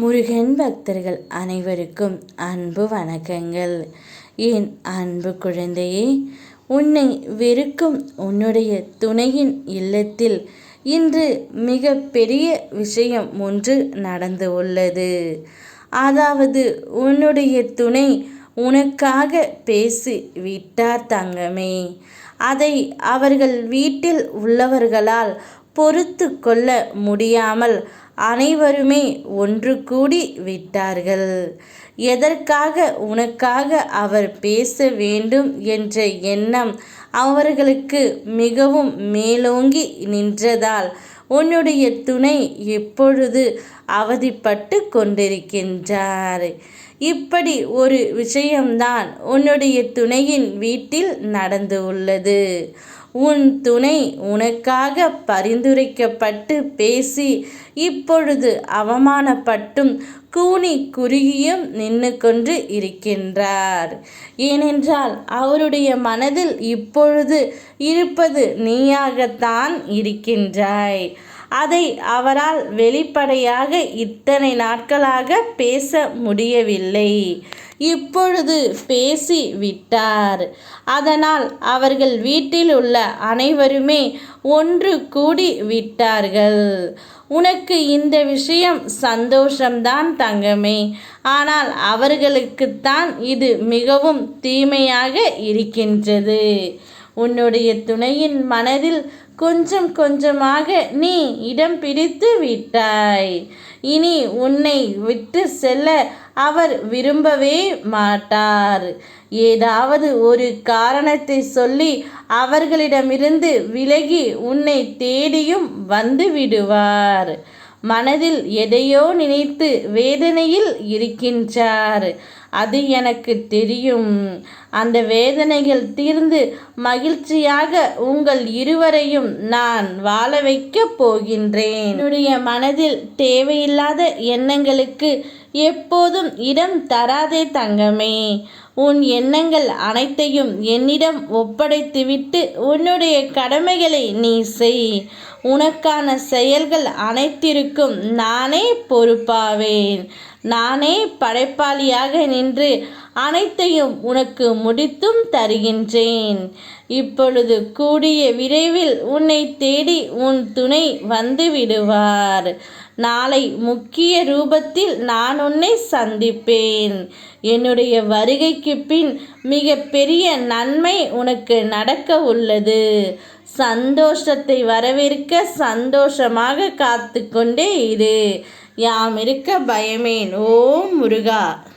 முருகன் பக்தர்கள் அனைவருக்கும் அன்பு வணக்கங்கள். என் அன்பு குழந்தையே உன்னை வெறுக்கும் உன்னுடைய துணையின் இல்லத்தில் இன்று மிக பெரிய விஷயம் ஒன்று நடந்து உள்ளது. அதாவது உன்னுடைய துணை உனக்காக பேசி விட்டார் தங்கமே. அதை அவர்கள் வீட்டில் உள்ளவர்களால் பொறுத்து கொள்ள முடியாமல் அனைவருமே ஒன்று கூடி விட்டார்கள். எதற்காக உனக்காக அவர் பேச வேண்டும் என்ற எண்ணம் அவர்களுக்கு மிகவும் மேலோங்கி நின்றதால் உன்னுடைய துணை எப்பொழுது அவதிப்பட்டு கொண்டிருக்கின்றார்? இப்படி ஒரு விஷயம்தான் உன்னுடைய துணையின் வீட்டில் நடந்து உள்ளது உன் துணை உனக்காக பரிந்துரைக்கப்பட்டு பேசி இப்பொழுது அவமானப்பட்டும் கூனி குறுகியும் நின்று கொண்டு இருக்கின்றார். ஏனென்றால் அவருடைய மனதில் இப்பொழுது இருப்பது நீயாகத்தான் இருக்கின்றாய். அதை அவரால் வெளிப்படையாக இத்தனை நாட்களாக பேச முடியவில்லை. இப்பொழுது பேசி விட்டார். அதனால் அவர்கள் வீட்டில் உள்ள அனைவருமே ஒன்று கூடி விட்டார்கள். உனக்கு இந்த விஷயம் சந்தோஷம்தான் தங்கமே. ஆனால் அவர்களுக்குத்தான் இது மிகவும் தீமையாக இருக்கின்றது. உன்னுடைய துணையின் மனதில் கொஞ்சம் கொஞ்சமாக நீ இடம் பிடித்து விட்டாய். இனி உன்னை விட்டு செல்ல அவர் விரும்பவே மாட்டார். ஏதாவது ஒரு காரணத்தை சொல்லி அவர்களிடமிருந்து விலகி உன்னை தேடியும் வந்து விடுவார். மனதில் எதையோ நினைத்து வேதனையில் இருக்கின்றார். அது எனக்கு தெரியும். அந்த வேதனைகள் தீர்ந்து மகிழ்ச்சியாக உங்கள் இருவரையும் நான் வாழ வைக்கப் போகின்றேன். என்னுடைய மனதில் தேவையில்லாத எண்ணங்களுக்கு எப்போதும் இடம் தராதே தங்கமே. உன் எண்ணங்கள் அனைத்தையும் என்னிடம் ஒப்படைத்துவிட்டு உன்னுடைய கடமைகளை நீ செய். உனக்கான செயல்கள் அனைத்திற்கும் நானே பொறுப்பாவேன். நானே படைப்பாளியாக நின்று அனைத்தையும் உனக்கு முடித்தும் தருகின்றேன். இப்பொழுது கூடிய விரைவில் உன்னை தேடி உன் துணை வந்து விடுவார். நாளை முக்கிய ரூபத்தில் நான் உன்னை சந்திப்பேன். என்னுடைய வருகைக்கு பின் மிக பெரிய நன்மை உனக்கு நடக்க உள்ளது. சந்தோஷத்தை வரவேற்க சந்தோஷமாக காத்து கொண்டே இரு. யாம் இருக்க பயமேன். ஓம் முருகா.